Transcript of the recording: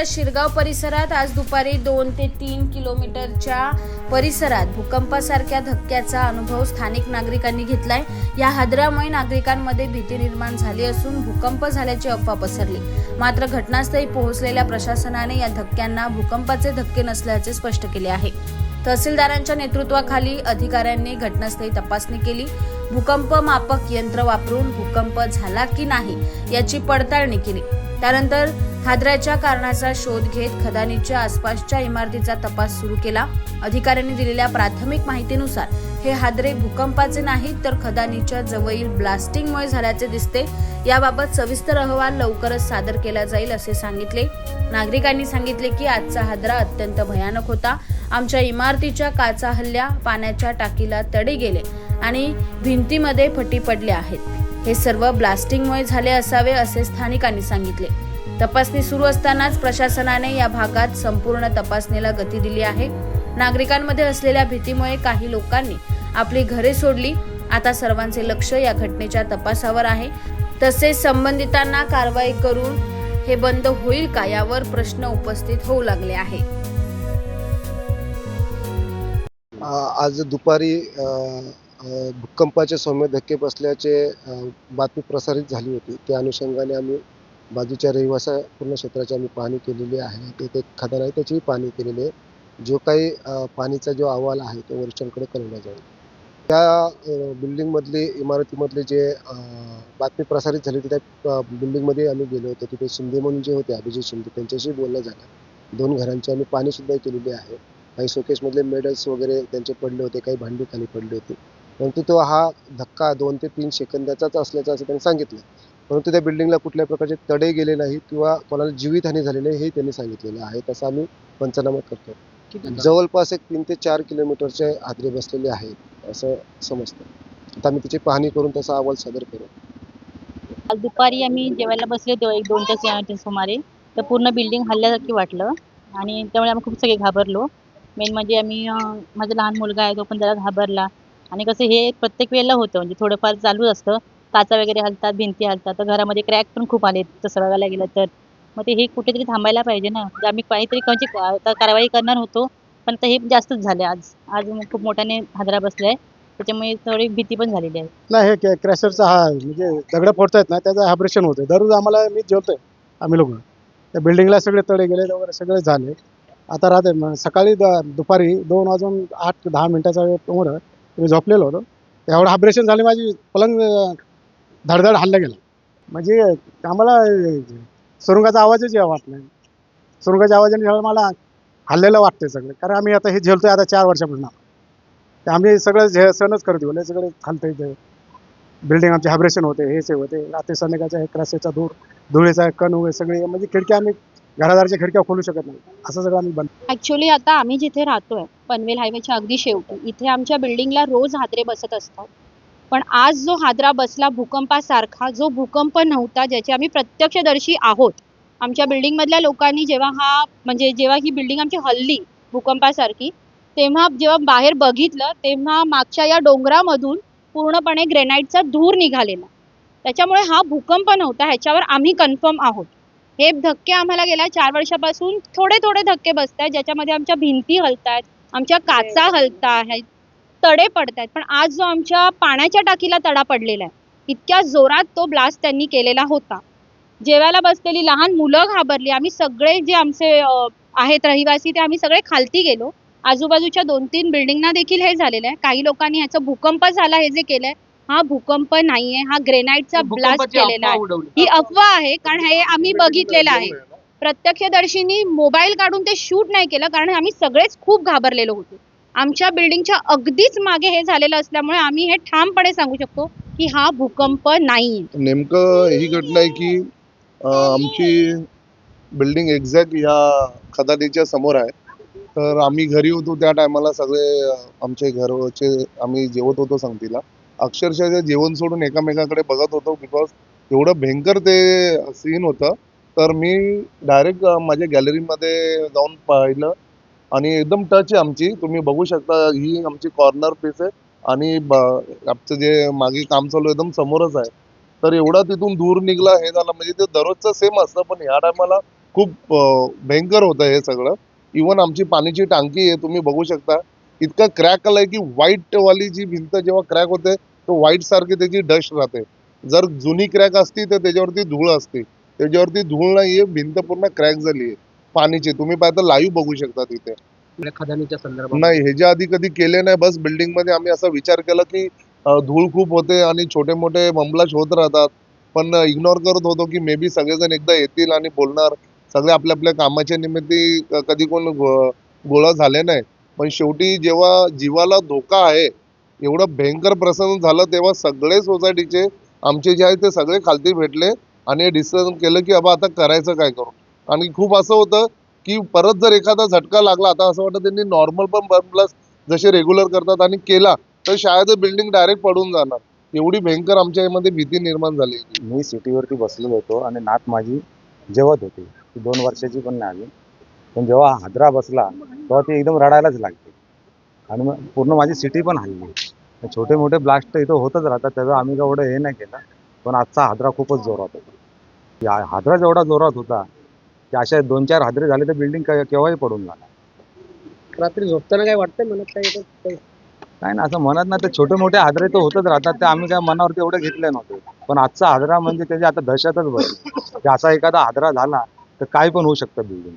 तालुक्याच्या शिरगाव परिसरात आज दुपारी दोन ते तीन किलोमीटरच्या परिसरात भूकंपासारख्या धक्क्याचा अनुभव स्थानिक नागरिकांनी घेतलाय. या हादरामुळे नागरिकांमध्ये भीती निर्माण झाली असून भूकंप झाल्याची अफवा पसरली. मात्र घटनास्थळी पोहोचलेल्या प्रशासनाने या धक्क्यांना भूकंपाचे धक्के नसल्याचे स्पष्ट केले आहे. तहसीलदारांच्या नेतृत्वाखाली अधिकाऱ्यांनी घटनास्थळी तपासणी केली. भूकंप मापक यंत्र वापरून भूकंप झाला की नाही याची पडताळणी केली. त्यानंतर हादऱ्याच्या कारणाचा शोध घेत खदानीच्या आसपासच्या इमारतीचा तपास सुरू केला. अधिकाऱ्यांनी दिलेल्या प्राथमिक माहितीनुसार हे हादरे भूकंपाचे नाहीत तर खदानीच्या जवळील ब्लास्टिंगमुळे झाल्याचे दिसते. याबाबत सविस्तर अहवाल लवकरच सादर केला जाईल असे सांगितले. नागरिकांनी सांगितले की आजचा हादरा अत्यंत भयानक होता. आमच्या इमारतीच्या काचा हल्ल्या पाण्याच्या टाकीला तडे गेले आणि भिंतीमध्ये फटी पडल्या आहेत. हे सर्व ब्लास्टिंगमुळे झाले असावे असे स्थानिकांनी सांगितले. तपासणी सुरू असतानाच प्रशासनाने या भागात संपूर्ण तपासणीला गती दिली आहे. नागरिकांमध्ये असलेल्या भीतीमुळे काही लोकांनी आपली घरे सोडली. आता सर्वांचे लक्ष या घटनेच्या तपासावर आहे. तसेच संबंधितांना कारवाई करून हे बंद होईल का यावर प्रश्न उपस्थित होऊ लागले आहे. आज दुपारी भूकंपाचे सौम्य धक्के बसल्याचे बातमी प्रसारित झाली होती. त्या अनुषंगाने आम्ही बाजूच्या रहिवासा पूर्ण क्षेत्राची आम्ही पाहणी केलेली आहे. तेथे खदान आहे त्याचीही पाहणी केलेली आहे. जो काही पाणीचा जो अहवाल आहे तो वरिष्ठांकडे कळवला जाईल. त्या बिल्डिंगमधली इमारतीमधले जे बातमी प्रसारित झाली होती त्या बिल्डिंगमध्ये आम्ही गेलो होतो. तिथे शिंदे म्हणून जे होते अभिजित शिंदे त्यांच्याशी बोलणं झालं. दोन घरांची आम्ही पाणीसुद्धा केलेली आहे. काही शोकेसमधले मेडल्स वगैरे त्यांचे पडले होते काही भांडी खाली पडली होती. परंतु तो हा धक्का दोन ते तीन सेकंदाचाच असल्याचं असं त्यांनी सांगितलं. परंतु त्या बिल्डिंगला कुठल्या प्रकारचे तडे गेले नाही किंवा कोणाला जीवितहानी झाली नाही हे त्यांनी सांगितलेलं आहे. तसं आम्ही पंचनामा करतो जवळपास एक तीन ते चार किलोमीटरचे हादरे बसलेले आहेत असं समजतं. आता आम्ही त्याची पाहणी करून तसा अहवाल सादर करू. आज दुपारी आम्ही जेवायला बसले तेव्हा एक दोनच्या सुमारे सुमारे. तर पूर्ण बिल्डिंग हल्ल्यासारखी वाटलं आणि त्यामुळे आम्ही खूप सगळे घाबरलो. मेन म्हणजे आम्ही माझा लहान मुलगा आहे तो पण जरा घाबरला. आणि कसं हे प्रत्येक वेळेला होतं. म्हणजे थोडंफार चालूच असतं. काचा वगैरे हलतात भिंती हलतात. तर घरामध्ये क्रॅक पण खूप आले तसं बघायला गेलं तर. मग ते हे कुठेतरी थांबायला पाहिजे ना. म्हणजे आम्ही काहीतरी म्हणजे आता कारवाई करणार होतो. पण आता हे जास्तच झाले आज. आज मग खूप मोठ्याने हादरा बसलाय. त्याच्यामुळे थोडी भीती पण झालेली आहे. नाही हे क्रॅशरचा हा म्हणजे दगड फोडतायत ना त्याचं ऑपरेशन होतं दररोज आम्हाला मी जेवतोय आम्ही लोक. त्या बिल्डिंगला सगळे तडे गेले वगैरे सगळे झाले. आता राहते सकाळी द- दुपारी दोन वाजून आठ दहा मिनिटाचा वेळ एवढं मी झोपलेलो होतो. एवढं ऑपरेशन झाले माझी पलंग धडधड हल्ला गेला. म्हणजे आम्हाला सुरुंगाचा आवाजच यावा नाही. सुरुंगाच्या आवाजाने जेव्हा मला हल्लेलं वाटतंय सगळं. कारण आम्ही आता हे झेलतोय आता चार वर्षापासून ते आम्ही सगळं झे सणच करत गेलो. सगळे हलतंय ते बिल्डिंग आमचे हायब्रेशन होते हे से होते. रात्री संध्याकाळच्या हे क्रॅसेचा धूर धुळेचा कण वगैरे सगळे. म्हणजे खिडक्या आम्ही घरादारच्या खिडक्या खोलू शकत नाही. असं सगळं आम्ही बंद ऍक्च्युली आता आम्ही जिथे राहतोय पनवेल हायवेच्या अगदी शेवटी. इथे आमच्या बिल्डिंगला रोज हादरे बसत असतात. पण आज जो हादरा बसला भूकंपासारखा जो भूकंप नव्हता ज्याचे आम्ही प्रत्यक्षदर्शी आहोत आमच्या बिल्डिंगमधल्या लोकांनी जेव्हा हा म्हणजे जेव्हा ही बिल्डिंग आमची हल्ली भूकंपासारखी तेव्हा जेव्हा बाहेर बघितलं तेव्हा मागच्या या डोंगरामधून पूर्णपणे ग्रेनाईटचा धूर निघालेला. त्याच्यामुळे हा भूकंप नव्हता ह्याच्यावर आम्ही कन्फर्म आहोत. हे धक्के आम्हाला गेल्या चार वर्षापासून थोडे थोडे धक्के बसत आहेत ज्याच्यामध्ये आमच्या भिंती हलतायत आमच्या काचा हलता आहेत तडे पडतायत पण आज जो आमच्या पाण्याच्या टाकीला तडा पडलेला आहे इतक्या जोरात तो ब्लास्ट त्यांनी केलेला होता. जेवायला बसलेली लहान मुलं घाबरली आम्ही सगळे जे आमचे आहेत रहिवासी ते आम्ही सगळे खालती गेलो. आजूबाजूच्या दोन तीन बिल्डिंगना देखील हे झालेलं आहे. काही लोकांनी ह्याचा भूकंप झाला हे जे केलंय हा भूकंप नाहीये हा ग्रेनाईटचा ब्लास्ट केलेला आहे. ही अफवा आहे कारण हे आम्ही बघितलेलं आहे. प्रत्यक्षदर्शींनी मोबाईल काढून ते शूट नाही केलं कारण आम्ही सगळेच खूप घाबरलेलो होतो. आमच्या बिल्डिंगच्या अगदीच मागे हे झालेलं असल्यामुळे आम्ही हे ठामपणे सांगू शकतो की हा भूकंप नाही. नेमकं ही घटना आहे की आमची बिल्डिंग एक्झॅक्ट ह्या खदानीच्या समोर आहे. तर आम्ही घरी होतो त्या टायमाला सगळे आमचे घरचे आम्ही जेवत होतो सांगतीला. अक्षरशः जेवण सोडून एकामेकाकडे बघत होतो बिकॉज एवढं भयंकर ते सीन होतं. तर मी डायरेक्ट माझ्या गॅलरीमध्ये जाऊन पाहिलं आणि एकदम टच आहे आमची. तुम्ही बघू शकता ही आमची कॉर्नर पीस आहे आणि आमचं जे मागे काम चालू एकदम समोरच आहे. तर एवढा तिथून दूर निघला हे झालं. म्हणजे ते दररोजचं सेम असतं पण ह्या टायमाला खूप भयंकर होतं हे सगळं. इवन आमची पाण्याची टाकी आहे तुम्ही बघू शकता. इतकं क्रॅक आलाय की व्हाईटवाली जी भिंत जेव्हा क्रॅक होते तो व्हाईट सारखी त्याची डस्ट राहते. जर जुनी क्रॅक असती तर त्याच्यावरती धूळ असते. त्याच्यावरती धूळ नाहीये भिंत पूर्ण क्रॅक झाली आहे पाणीची तुम्ही पाहता लाईव्ह बघू शकता तिथे. खदानीच्या संदर्भात. नाही ह्याच्या आधी कधी केले नाही बस बिल्डिंगमध्ये आम्ही असा विचार केला की धूळ खूप होते आणि छोटे मोठे बंबलाश होत राहतात. पण इग्नोर करत होतो की मे बी सगळेजण एकदा येतील आणि बोलणार. सगळे आपल्या आपल्या कामाच्या निमित्ती कधी कोण गोळा झाले नाही. पण शेवटी जेव्हा जीवाला धोका आहे एवढं भयंकर प्रसंग झालं तेव्हा सगळे सोसायटीचे आमचे जे आहे ते सगळे खालती भेटले. आणि डिसिजन केलं की बाबा आता करायचं काय करू? आणि खूप असं होतं की परत जर एखादा झटका लागला आता असं वाटतं त्यांनी नॉर्मल पण बर्न प्लस जसे रेग्युलर करतात आणि केला तर शाळेचं बिल्डिंग डायरेक्ट पडून जाणार. एवढी भयंकर आमच्या यामध्ये भीती निर्माण झाली मी सिटीवरती बसलेलो होतो आणि नात माझी जेवत होती. ती दोन वर्षाची पण नाही अजून पण जेव्हा हादरा बसला तेव्हा ती एकदम रडायलाच लागते आणि मग पूर्ण माझी सिटी पण हल्ली. छोटे मोठे ब्लास्ट इथं होतच राहतात त्याचं आम्ही काय एवढं हे नाही केलं. पण आजचा हादरा खूपच जोरात होता. या हादरा जेवढा जोरात होता की अशा दोन चार हादरे झाले तर बिल्डिंग केव्हाही पडून जाणार. रात्री झोपताना काय वाटतंय म्हणत काय ना असं म्हणत नाही. तर छोटे मोठे हादरे तर होतच राहतात. ते आम्ही काय मनावरती एवढे घेतले नव्हते. पण आजचा हादरा म्हणजे त्याची आता दहशतच बसली की असा एखादा हादरा झाला तर काय पण होऊ शकतं बिल्डिंग